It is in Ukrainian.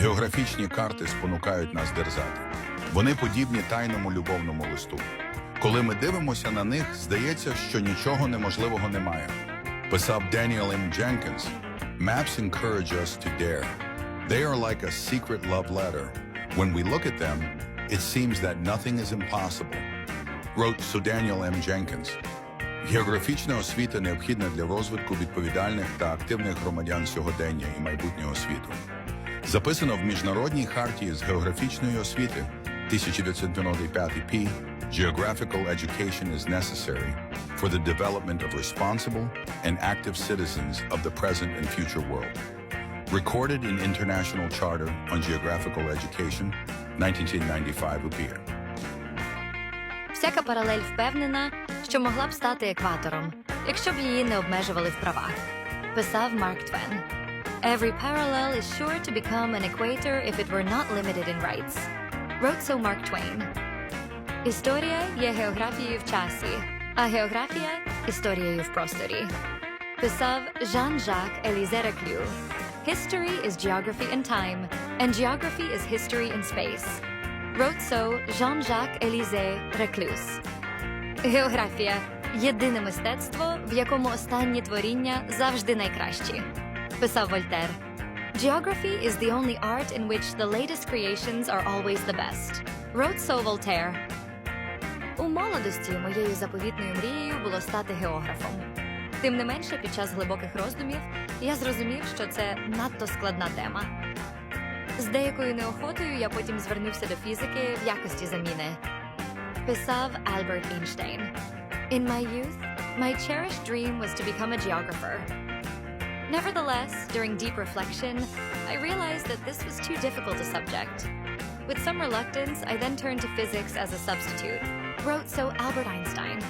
Географічні карти спонукають нас дерзати. Вони подібні тайному любовному листу. Коли ми дивимося на них, здається, що нічого неможливого немає. Писав Деніел М. Дженкінс. Maps encourage us to dare. They are like a secret love letter. When we look at them, it seems that nothing is impossible. Wrote Sir Daniel M. Jenkins. Географічна освіта необхідна для розвитку відповідальних та активних громадян сьогодення і майбутнього світу. Записано в Міжнародній хартії з географічної освіти 1995 P. Geographical education is necessary for the development of responsible and active citizens of the present and future world. Recorded in International Charter on Geographical Education, 1995 UPIA. Всяка паралель впевнена, що могла б стати екватором, якщо б її не обмежували в правах. Писав Марк Твен. Every parallel is sure to become an equator if it were not limited in rights. Wrote so Mark Twain. Історія є географією в часі, а географія історією в просторі. Писав Jean-Jacques Élisée Reclus. History is geography in time, and geography is history in space. Wrote so Jean-Jacques Élisée Reclus. Географія єдине мистецтво, в якому останні творіння завжди найкращі. Писав Вольтер. Geography is the only art in which the latest creations are always the best. Wrote so Voltaire. У молодості моєю заповітною мрією було стати географом. Тим не менше, під час глибоких роздумів я зрозумів, що це надто складна тема. З деякою неохотою я потім звернувся до фізики в якості заміни. Писав Альберт Ейнштейн. In my youth, my cherished dream was to become a geographer. Nevertheless, during deep reflection, I realized that this was too difficult a subject. With some reluctance, I then turned to physics as a substitute. Wrote so Albert Einstein.